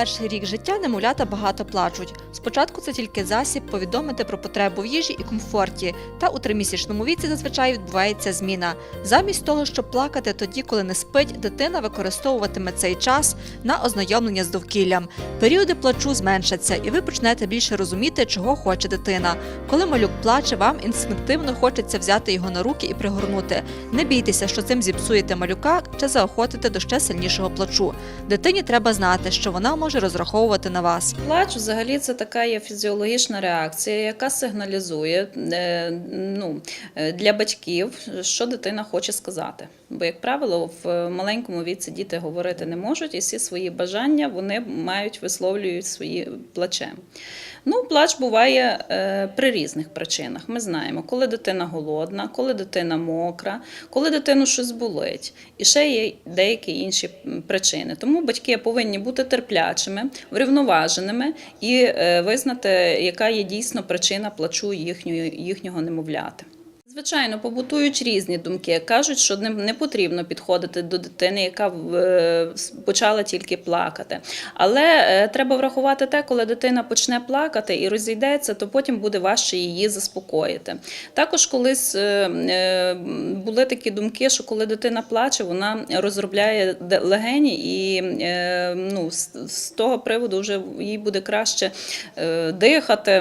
перший рік життя немовлята багато плачуть. Спочатку це тільки засіб повідомити про потребу в їжі і комфорті, та у тримісячному віці зазвичай відбувається зміна. Замість того, щоб плакати тоді, коли не спить, дитина використовуватиме цей час на ознайомлення з довкіллям. Періоди плачу зменшаться, і ви почнете більше розуміти, чого хоче дитина. Коли малюк плаче, вам інстинктивно хочеться взяти його на руки і пригорнути. Не бійтеся, що цим зіпсуєте малюка чи заохотите до ще сильнішого плачу. Дитині треба знати, що вона може розраховувати на вас. Плач взагалі це така є фізіологічна реакція, яка сигналізує е, ну, е, для батьків, що дитина хоче сказати. Бо, як правило, в маленькому віці діти говорити не можуть, і всі свої бажання вони мають висловлюють свої плачем. Ну, плач буває е, при різних причинах. Ми знаємо, коли дитина голодна, коли дитина мокра, коли дитину щось болить. І ще є деякі інші причини. Тому батьки повинні бути терплячими, врівноваженими і е, визнати, яка є дійсно причина плачу їхнього немовляти. Звичайно, побутують різні думки. Кажуть, що не, потрібно підходити до дитини, яка е, почала тільки плакати. Але е, треба врахувати те, коли дитина почне плакати і розійдеться, то потім буде важче її заспокоїти. Також колись е, були такі думки, що коли дитина плаче, вона розробляє легені, і ну, з, того приводу вже їй буде краще дихати.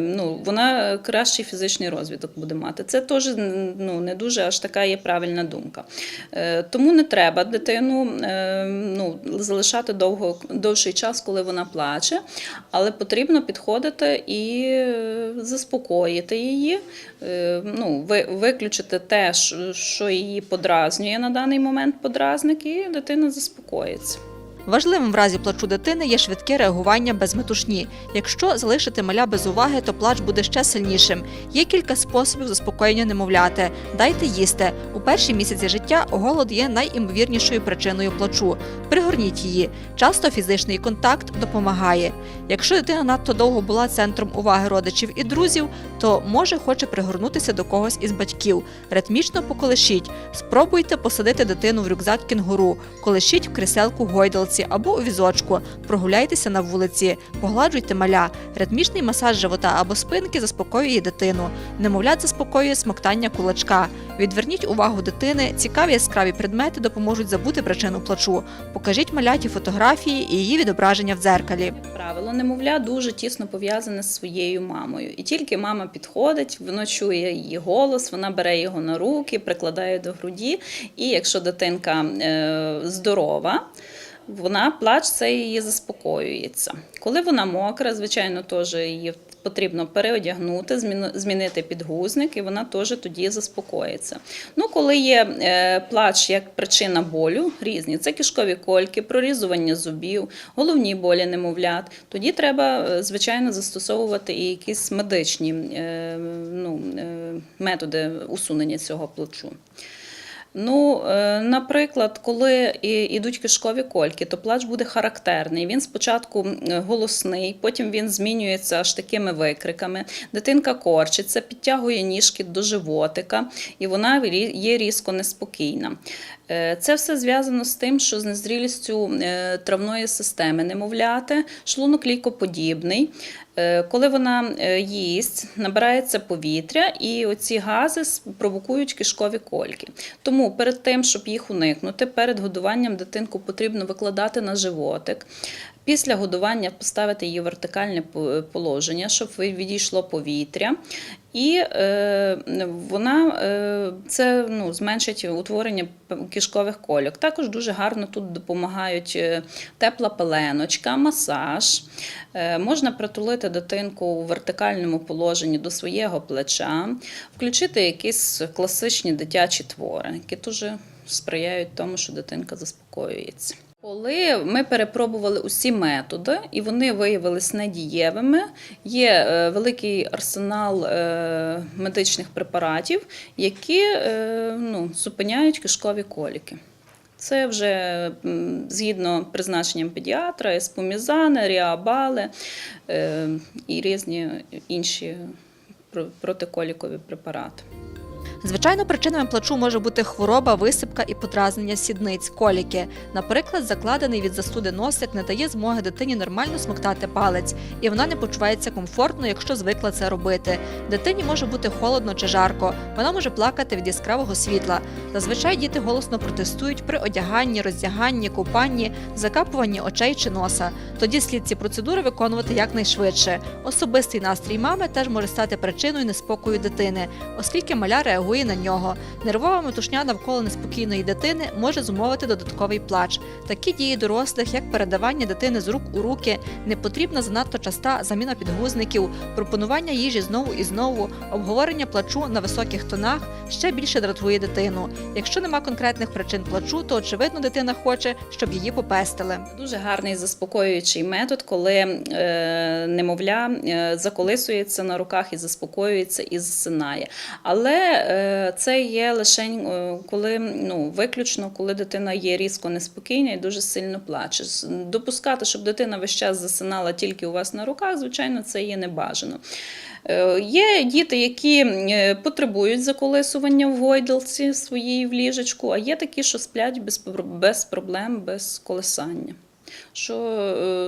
Ну, вона кращий фізичний розвиток буде мати. Це теж ну, не дуже аж така є правильна думка. Е, Тому не треба дитину е, ну, залишати довго, довший час, коли вона плаче, але потрібно підходити і е, заспокоїти її, ну, ви- виключити те, що її подразнює на даний момент подразник, і дитина заспокоїться. Важливим в разі плачу дитини є швидке реагування без метушні. Якщо залишити маля без уваги, то плач буде ще сильнішим. Є кілька способів заспокоєння немовляти. Дайте їсти. У перші місяці життя голод є найімовірнішою причиною плачу. Пригорніть її. Часто фізичний контакт допомагає. Якщо дитина надто довго була центром уваги родичів і друзів, то може хоче пригорнутися до когось із батьків. Ритмічно поколишіть. Спробуйте посадити дитину в рюкзак кінгуру, колишіть в кріселку гойдалці або у візочку, прогуляйтеся на вулиці, погладжуйте маля. Ритмічний масаж живота або спинки заспокоює дитину. Немовлят заспокоює смоктання кулачка. Відверніть увагу дитини, цікаві яскраві предмети допоможуть забути причину плачу. Покажіть маляті фотографії і її відображення в дзеркалі. Правило, немовля дуже тісно пов'язане з своєю мамою. І тільки мама підходить, воно чує її голос, вона бере його на руки, прикладає до груді. І якщо дитинка е, здорова, вона плач це її заспокоюється. Коли вона мокра, звичайно, теж її потрібно переодягнути, змінити підгузник, і вона теж тоді заспокоїться. Ну, коли є е, плач як причина болю, різні, це кишкові кольки, прорізування зубів, головні болі немовлят, тоді треба, е, звичайно, застосовувати і якісь медичні е, ну, методи усунення цього плачу. Ну, е, наприклад, коли ідуть кишкові кольки, то плач буде характерний. Він спочатку голосний, потім він змінюється аж такими викриками. Дитинка корчиться, підтягує ніжки до животика, і вона є різко неспокійна. Е, Це все зв'язано з тим, що з незрілістю е, травної системи немовляти, шлунок лійкоподібний. Е, Коли вона е, їсть, набирається повітря, і оці гази провокують кишкові кольки. Тому перед тим, щоб їх уникнути, перед годуванням дитинку потрібно викладати на животик. Після годування поставити її в вертикальне положення, щоб відійшло повітря. І е, вона е, це ну, зменшить утворення кишкових кольок. Також дуже гарно тут допомагають е, тепла пеленочка, масаж. Можна притулити дитинку у вертикальному положенні до свого плеча, включити якісь класичні дитячі твори, які дуже сприяють тому, що дитинка заспокоюється. Коли ми перепробували усі методи, і вони виявились недієвими, є е, великий арсенал е, медичних препаратів, які е, ну, зупиняють кишкові коліки. Це вже згідно призначенням педіатра, еспомізани, ріабали і різні інші про- протиколікові препарати. Звичайно, причинами плачу може бути хвороба, висипка і подразнення сідниць, коліки. Наприклад, закладений від застуди носик не дає змоги дитині нормально смоктати палець, і вона не почувається комфортно, якщо звикла це робити. Дитині може бути холодно чи жарко, вона може плакати від яскравого світла. Зазвичай діти голосно протестують при одяганні, роздяганні, купанні, закапуванні очей чи носа. Тоді слід ці процедури виконувати якнайшвидше. Особистий настрій мами теж може стати причиною неспокою дитини, оскільки маля реагує на нього. Нервова метушня навколо неспокійної дитини може зумовити додатковий плач. Такі дії дорослих, як передавання дитини з рук у руки, непотрібна занадто часта заміна підгузників, пропонування їжі знову і знову, обговорення плачу на високих тонах ще більше дратує дитину. Якщо нема конкретних причин плачу, то очевидно дитина хоче, щоб її попестили. Дуже гарний заспокоюючий метод, коли е, немовля е, заколисується на руках і заспокоюється і засинає. Але е, це є лише е, коли ну, виключно, коли дитина є різко неспокійна і дуже сильно плаче. Допускати, щоб дитина весь час засинала тільки у вас на руках, звичайно, це є небажано. Е, Є діти, які е, потребують заколисування в гойдалці своїй в ліжечку, а є такі, що сплять без, проблем, без колисання. Що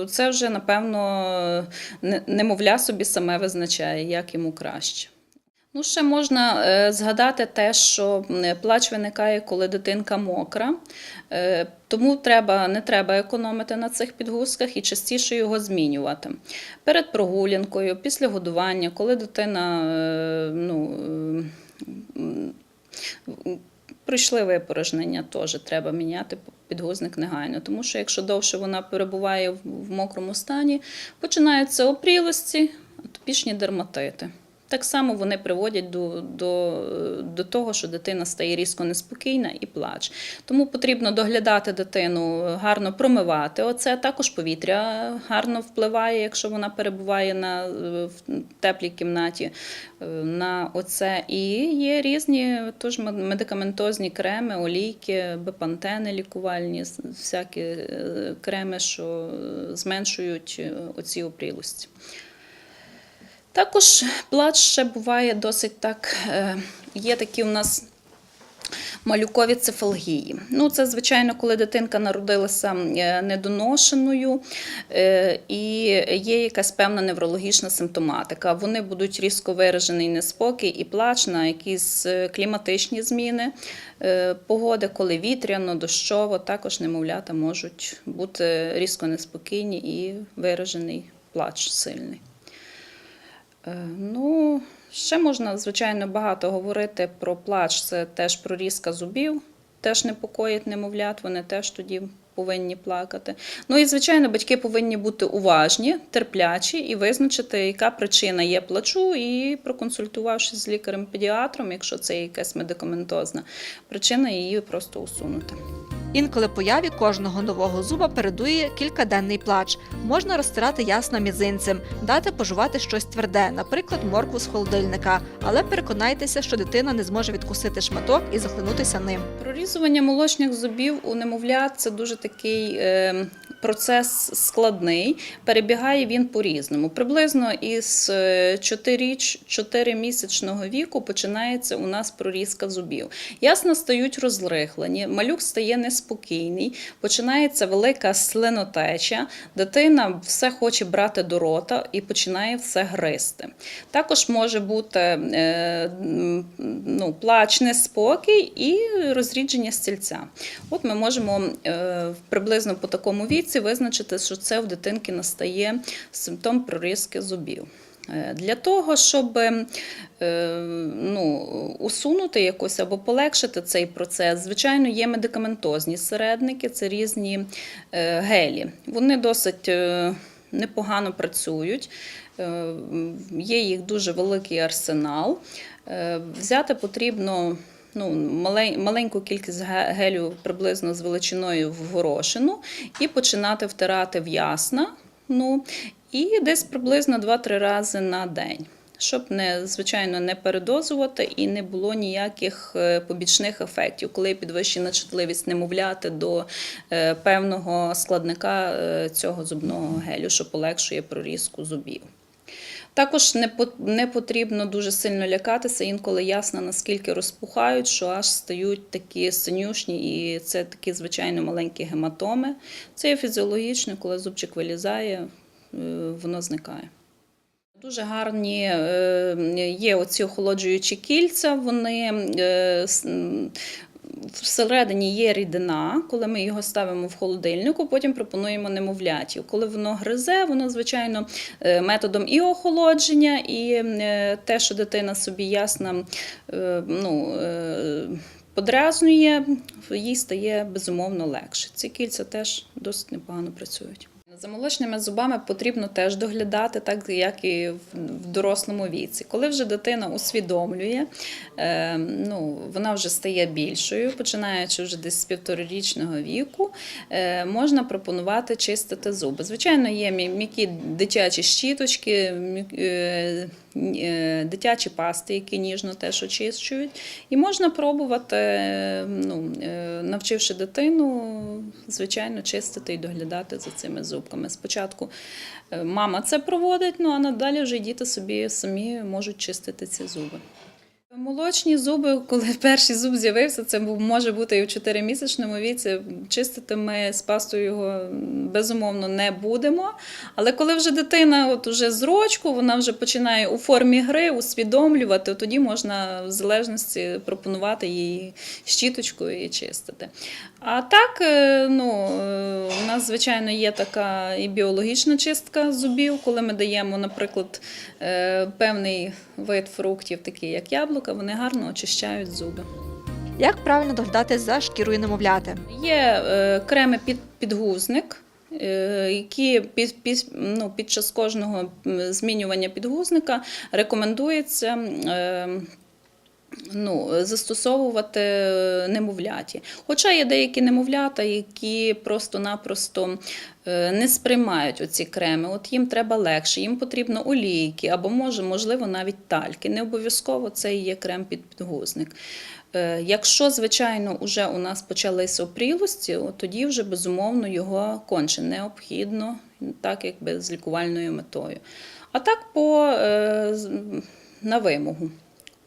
е, це вже, напевно, немовля собі саме визначає, як йому краще. Ну, ще можна е, згадати те, що плач виникає, коли дитинка мокра, е, тому треба, не треба економити на цих підгузках і частіше його змінювати. Перед прогулянкою, після годування, коли дитина е, ну, пройшли випорожнення, теж треба міняти підгузник негайно. Тому що якщо довше вона перебуває в мокрому стані, починаються опрілості, атопічні дерматити. Так само вони приводять до, до, до того, що дитина стає різко неспокійна і плач. Тому потрібно доглядати дитину, гарно промивати. Оце також повітря гарно впливає, якщо вона перебуває на в теплій кімнаті е, на оце. І є різні тож медикаментозні креми, олійки, бепантени лікувальні, всякі е, креми, що е, зменшують оці опрілості. Також плач ще буває досить так. е, Є такі у нас малюкові цефалгії. Ну, це, звичайно, коли дитинка народилася е, недоношеною е, і є якась певна неврологічна симптоматика. Вони будуть різко виражений неспокій і плач на якісь кліматичні зміни погоди, коли вітряно, дощово, також немовлята можуть бути різко неспокійні і виражений плач сильний. Е, Ну, ще можна, звичайно, багато говорити про плач. Це теж про різка зубів, теж непокоїть немовлят, вони теж тоді повинні плакати. Ну і, звичайно, батьки повинні бути уважні, терплячі і визначити, яка причина є плачу, і проконсультувавшись з лікарем-педіатром, якщо це якась медикаментозна причина, її просто усунути. Інколи появі кожного нового зуба передує кількаденний плач. Можна розтирати ясно мізинцем, дати пожувати щось тверде, наприклад, моркву з холодильника, але переконайтеся, що дитина не зможе відкусити шматок і захлинутися ним. Прорізування молочних зубів у немовлят це дуже такий е, процес складний. Перебігає він по-різному. Приблизно із 4-місячного віку починається у нас прорізка зубів. Ясно стають розрихлені, малюк стає неспокійний, починається велика слинотеча, дитина все хоче брати до рота і починає все гризти. Також може бути е, ну, плач, неспокій і розрідження стільця. От ми можемо е, приблизно по такому віці визначити, що це в дитинки настає симптом прорізки зубів. Е, Для того, щоб е, ну, усунути якось або полегшити цей процес, звичайно, є медикаментозні середники, це різні е, гелі. Вони досить непогано працюють, є їх дуже великий арсенал. Взяти потрібно ну, маленьку кількість гелю приблизно з величиною в горошину і починати втирати в ясна. Ну, і десь приблизно 2-3 рази на день. Щоб не звичайно не передозувати і не було ніяких е, побічних ефектів, коли підвищена чутливість немовляти до е, певного складника е, цього зубного гелю, що полегшує прорізку зубів. Також не, потрібно дуже сильно лякатися, інколи ясно, наскільки розпухають, що аж стають такі синюшні, і це такі звичайно маленькі гематоми. Це є фізіологічно, коли зубчик вилізає, воно зникає. Дуже гарні е, є оці охолоджуючі кільця. Вони е, всередині є рідина, коли ми його ставимо в холодильнику, потім пропонуємо немовляті. Коли воно гризе, воно звичайно е, методом і охолодження, і е, те, що дитина собі ясно е, ну, е, подразнює, їй стає безумовно легше. Ці кільця теж досить непогано працюють. За молочними зубами потрібно теж доглядати, так як і в- дорослому віці. Коли вже дитина усвідомлює, е, ну, вона вже стає більшою, починаючи вже десь з півторарічного віку, е, можна пропонувати чистити зуби. Звичайно, є м'які дитячі щіточки, е, дитячі пасти, які ніжно теж очищують. І можна пробувати, ну, навчивши дитину, звичайно, чистити і доглядати за цими зубками. Спочатку е, мама це проводить, ну а надалі вже діти собі самі можуть чистити ці зуби. Молочні зуби, коли перший зуб з'явився, це може бути і в 4-місячному віці. Чистити ми з пастою його безумовно не будемо. Але коли вже дитина от уже з рочку, вона вже починає у формі гри усвідомлювати, тоді можна в залежності пропонувати їй щіточкою і чистити. А так, е, ну, е, у нас, звичайно, є така і біологічна чистка зубів, коли ми даємо, наприклад, е, певний вид фруктів, такі як яблука, вони гарно очищають зуби. Як правильно доглядати за шкірою немовляти? Є е, креми під підгузник. е, Які під, під, ну, під час кожного змінювання підгузника рекомендується е, ну, застосовувати немовляті. Хоча є деякі немовлята, які просто-напросто е, не сприймають оці креми. От їм треба легше, їм потрібно олійки або може, можливо, навіть тальки. Не обов'язково це і є крем під підгузник. Е, Якщо, звичайно, вже у нас почалися опрілості, от тоді вже безумовно його конче необхідно, так якби з лікувальною метою. А так по е, на вимогу.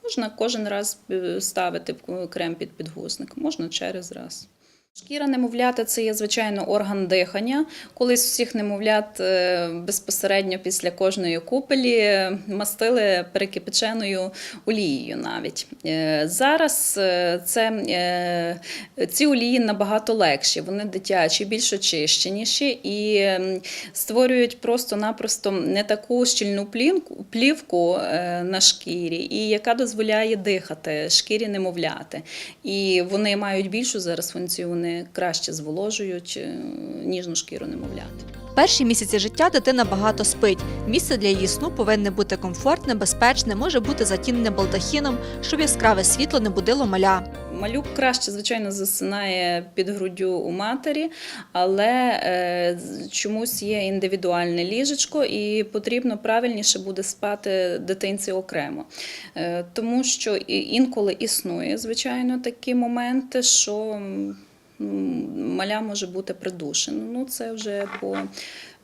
Можна кожен раз е, ставити крем під підгузник, можна через раз. Шкіра немовляти це є звичайно орган дихання. Колись всіх немовлят е, безпосередньо після кожної купелі е, мастили перекипяченою олією навіть. Е, Зараз це, ці олії набагато легші, вони дитячі, більш очищеніші і створюють просто-напросто не таку щільну плівку, на шкірі, і яка дозволяє дихати шкірі немовляти. І вони мають більшу зараз функцію, вони краще зволожують е, ніжну шкіру немовляти. Перші місяці життя дитина багато спить. Місце для її сну повинне бути комфортне, безпечне, може бути затінене балдахіном, щоб яскраве світло не будило маля. Малюк краще, звичайно, засинає під груддю у матері, але е, чомусь є індивідуальне ліжечко, і потрібно правильніше буде спати дитинці окремо. Е, тому що інколи існує, звичайно, такі моменти, що маля може бути придушена. Ну, це вже по.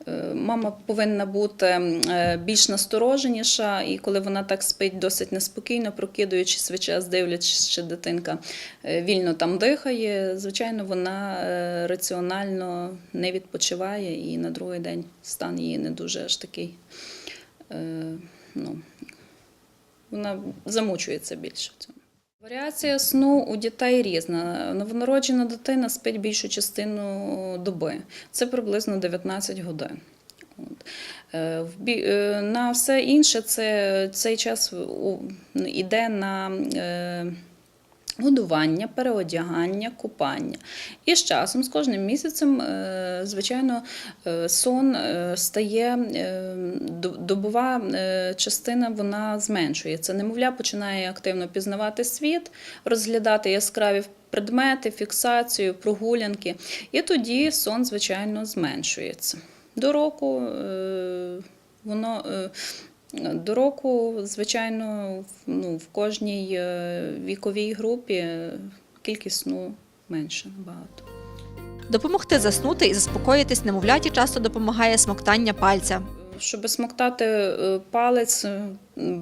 Е, Мама повинна бути е, більш настороженіша, і коли вона так спить досить неспокійно, прокидуючись весь час, дивлячись, що дитинка е, вільно там дихає, звичайно, вона раціонально не відпочиває, і на другий день стан її не дуже аж такий. Ну, вона замучується більше в цьому. Варіація сну у дітей різна. Новонароджена дитина спить більшу частину доби. Це приблизно 19 годин. Е, е, На все інше це, цей час іде на е, годування, переодягання, купання. І з часом, з кожним місяцем, е, звичайно, е, сон е, стає добова частина вона зменшується. Немовля починає активно пізнавати світ, розглядати яскраві предмети, фіксацію, прогулянки. І тоді сон, звичайно, зменшується. До року воно. До року, звичайно, ну, в кожній е, віковій групі кількість сну менше набагато. Допомогти заснути і заспокоїтись немовляті часто допомагає смоктання пальця. Щоб смоктати е, палець, е,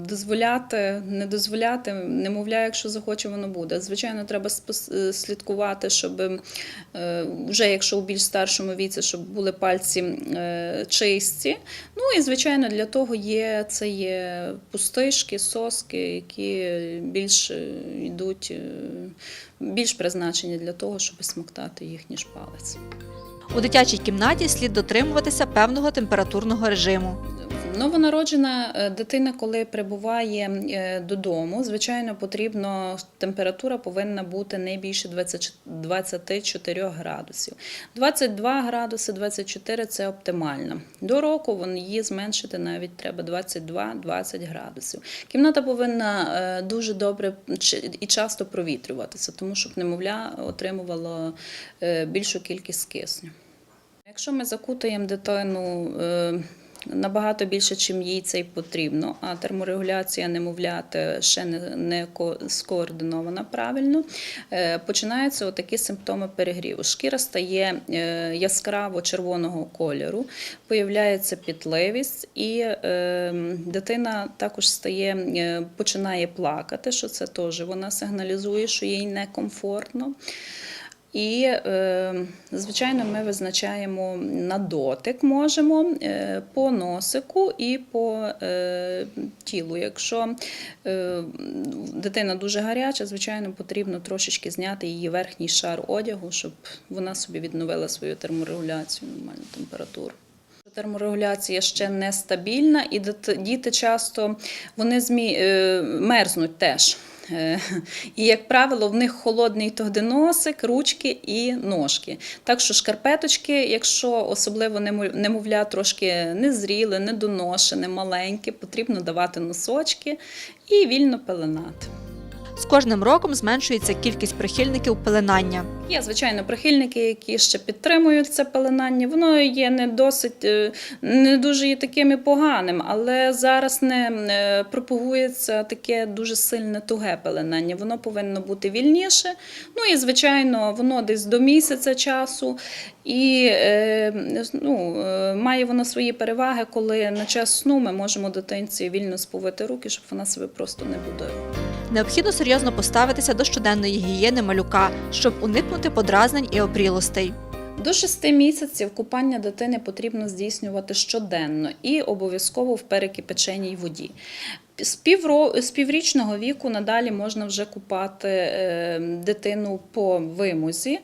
дозволяти, не дозволяти, немовля, якщо захоче, воно буде. Звичайно, треба е, слідкувати, щоб вже якщо у більш старшому віці, щоб були пальці чисті. Ну і звичайно, для того є це є пустишки, соски, які більш йдуть, більш призначені для того, щоб смоктати їх, ніж палець. У дитячій кімнаті слід дотримуватися певного температурного режиму. Новонароджена е, дитина, коли прибуває е, додому, звичайно, потрібно температура повинна бути не більше 24 градусів. 22 градуси, 24 – це оптимально. До року її зменшити навіть треба 22-20 градусів. Кімната повинна е, дуже добре і часто провітрюватися, тому щоб немовля отримувало більшу кількість кисню. Якщо ми закутаємо дитину набагато більше, чим їй це й потрібно, а терморегуляція немовляти ще не, не ко- скоординована правильно, е, починаються отакі симптоми перегріву. Шкіра стає е, яскраво червоного кольору, появляється пітливість, і е, дитина також стає, е, починає плакати, що це теж вона сигналізує, що їй некомфортно. І, е, звичайно, ми визначаємо на дотик можемо е, по носику і по е, тілу. Якщо дитина дуже гаряча, звичайно, потрібно трошечки зняти її верхній шар одягу, щоб вона собі відновила свою терморегуляцію, нормальну температуру. Терморегуляція ще нестабільна, і дит- діти часто вони змі... мерзнуть теж. Е, І, як правило, в них холодний тоді носик, ручки і ножки. Так що шкарпеточки, якщо особливо немовля трошки незріле, недоношене, маленьке, потрібно давати носочки і вільно пеленати. З кожним роком зменшується кількість прихильників пеленання. Є, звичайно, прихильники, які ще підтримують це пеленання. Воно є не досить, е, не дуже є таким і поганим, але зараз не пропагується таке дуже сильне туге пеленання. Воно повинно бути вільніше. Ну і, звичайно, воно десь до місяця часу. І е, ну, е, має воно свої переваги, коли на час сну ми можемо дитинці вільно сповити руки, щоб вона себе просто не будила. Необхідно серйозно поставитися до щоденної гігієни малюка, щоб уникнути подразнень і опрілостей. До 6 місяців купання дитини потрібно здійснювати щоденно і обов'язково в перекипяченій воді. З, півро... з піврічного віку надалі можна вже купати е, дитину по вимозі,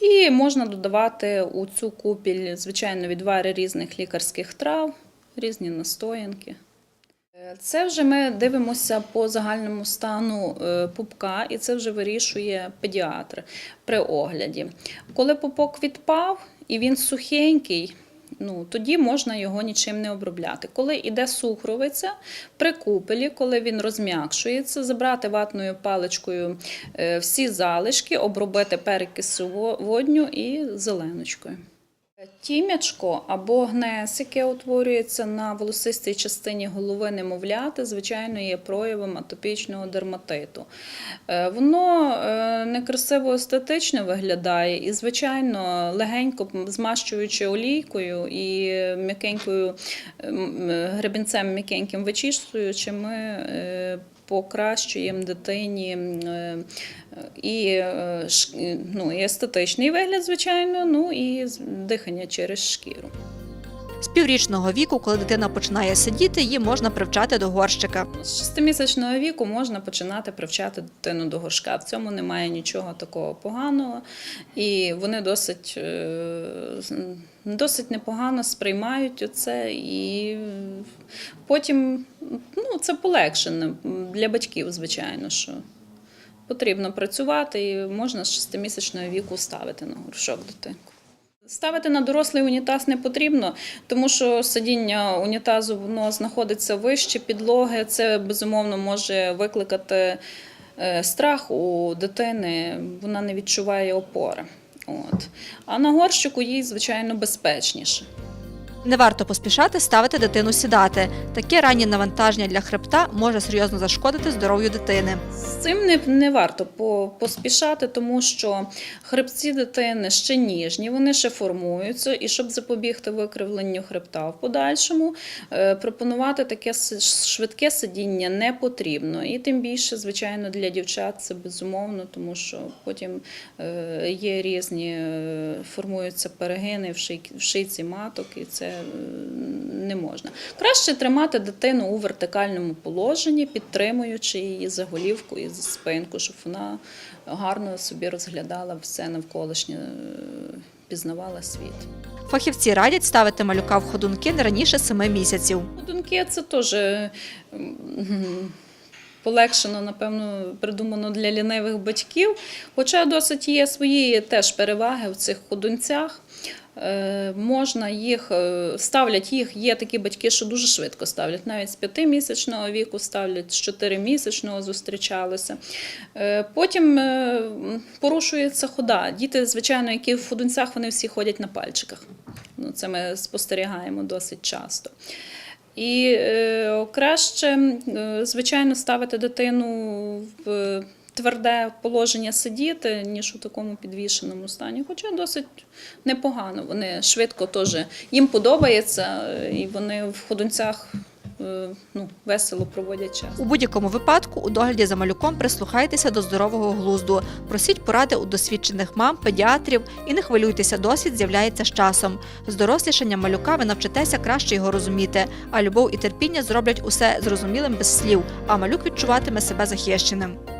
і можна додавати у цю купіль, звичайно, відвари різних лікарських трав, різні настоянки. Е, Це вже ми дивимося по загальному стану е, пупка, і це вже вирішує педіатр при огляді. Коли пупок відпав і він сухенький, ну, тоді можна його нічим не обробляти. Коли йде сухровиця, при купелі, коли він розм'якшується, забрати ватною паличкою е, всі залишки, обробити перекисоводню і зеленочкою. Тім'ячко або гнес, яке утворюється на волосистій частині голови немовляти, звичайно, є проявом атопічного дерматиту. Е, Воно е, некрасиво естетично виглядає і, звичайно, легенько змащуючи олійкою і м'якенькою гребінцем м'якеньким вичищуючи, ми е, покращуємо дитині е, і, е, ну, і естетичний вигляд, звичайно, ну і дихання через шкіру. З піврічного віку, коли дитина починає сидіти, її можна привчати до горщика. З шестимісячного віку можна починати привчати дитину до горшка. В цьому немає нічого такого поганого, і вони досить, е, досить непогано сприймають це, і потім ну, це полегшено для батьків, звичайно, що потрібно працювати, і можна з шестимісячного віку ставити на горшок дитинку. Ставити на дорослий унітаз не потрібно, тому що сидіння унітазу воно знаходиться вище підлоги. Це безумовно може викликати е, страх у дитини, вона не відчуває опори. От. А на горщику їй, звичайно, безпечніше. Не варто поспішати ставити дитину сідати. Таке раннє навантаження для хребта може серйозно зашкодити здоров'ю дитини. З цим не, не варто по- поспішати, тому що хребці дитини ще ніжні, вони ще формуються, і щоб запобігти викривленню хребта в подальшому, е, пропонувати таке швидке сидіння не потрібно. І тим більше, звичайно, для дівчат це безумовно, тому що потім е, є різні, е, формуються перегини в, ший, шийці маток, і це не можна. Краще тримати дитину у вертикальному положенні, підтримуючи її за голівку і за спинку, щоб вона гарно собі розглядала все навколишнє, е, пізнавала світ. Фахівці радять ставити малюка в ходунки не раніше 7 місяців. Ходунки це теж полегшено, напевно, придумано для лінивих батьків. Хоча досить є свої теж переваги в цих ходунцях. Е, Можна їх е, ставлять їх. Є такі батьки, що дуже швидко ставлять. Навіть з п'ятимісячного віку ставлять, з чотиримісячного зустрічалися. Е, Потім порушується хода. Діти, звичайно, які в ходунцях, вони всі ходять на пальчиках. Ну, це ми спостерігаємо досить часто. І краще, звичайно, ставити дитину в тверде положення сидіти, ніж у такому підвішеному стані. Хоча досить непогано. Вони швидко теж їм подобається, і вони в ходунцях е, ну, весело проводять час. У будь-якому випадку у догляді за малюком прислухайтеся до здорового глузду, просіть поради у досвідчених мам, педіатрів і не хвилюйтеся, досвід з'являється з часом. З дорослішанням малюка ви навчитеся краще його розуміти, а любов і терпіння зроблять усе зрозумілим без слів, а малюк відчуватиме себе захищеним.